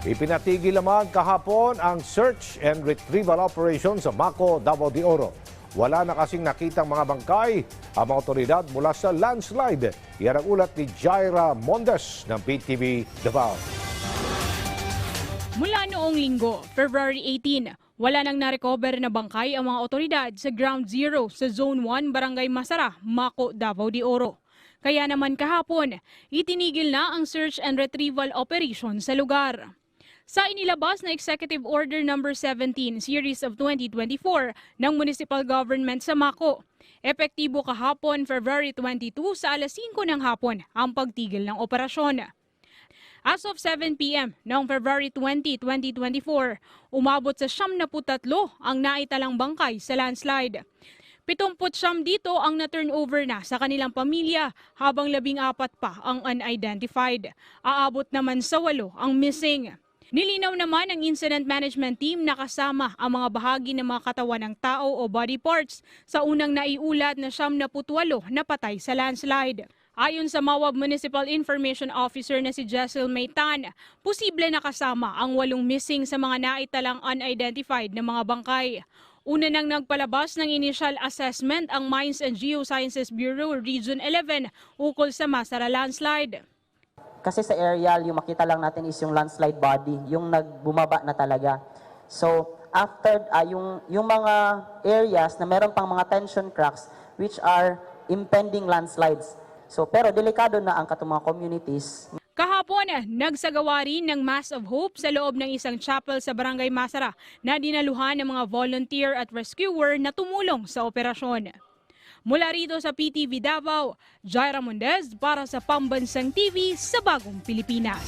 Ipinatigil naman kahapon ang search and retrieval operation sa Mako, Davao de Oro. Wala na kasing nakitang mga bangkay ang mga otoridad mula sa landslide. Yan ang ulat ni Jaira Mondes ng BTV Davao. Mula noong linggo, February 18, wala nang narecover na bangkay ang mga otoridad sa Ground Zero sa Zone 1, Barangay Masara, Mako, Davao de Oro. Kaya naman kahapon, itinigil na ang search and retrieval operation sa lugar. Sa inilabas na Executive Order No. 17 Series of 2024 ng Municipal Government sa Mako, epektibo kahapon February 22 sa alas 5 ng hapon ang pagtigil ng operasyon. As of 7 p.m. noong February 20, 2024, umabot sa 73 ang naitalang bangkay sa landslide. 70 dito ang na-turnover na sa kanilang pamilya habang 14 pa ang unidentified. Aabot naman sa 8 ang missing. Nilinaw naman ng incident management team na kasama ang mga bahagi ng mga katawan ng tao o body parts sa unang naiulat na 78 na patay sa landslide. Ayon sa Mawab Municipal Information Officer na si Jessel Maytan, posible na kasama ang walong missing sa mga naitalang unidentified na mga bangkay. Una nang nagpalabas ng initial assessment ang Mines and Geosciences Bureau Region 11 ukol sa Masara landslide. Kasi sa aerial, yung makita lang natin is yung landslide body, yung nagbumaba na talaga. So, after, ah, yung, yung mga areas na meron pang mga tension cracks, which are impending landslides. So, pero delikado na ang katong mga communities. Kahapon, nagsagawa rin ng Mass of Hope sa loob ng isang chapel sa Barangay Masara na dinaluhan ng mga volunteer at rescuer na tumulong sa operasyon. Mula rito sa PTV Davao, Jaira Mundez para sa Pambansang TV sa Bagong Pilipinas.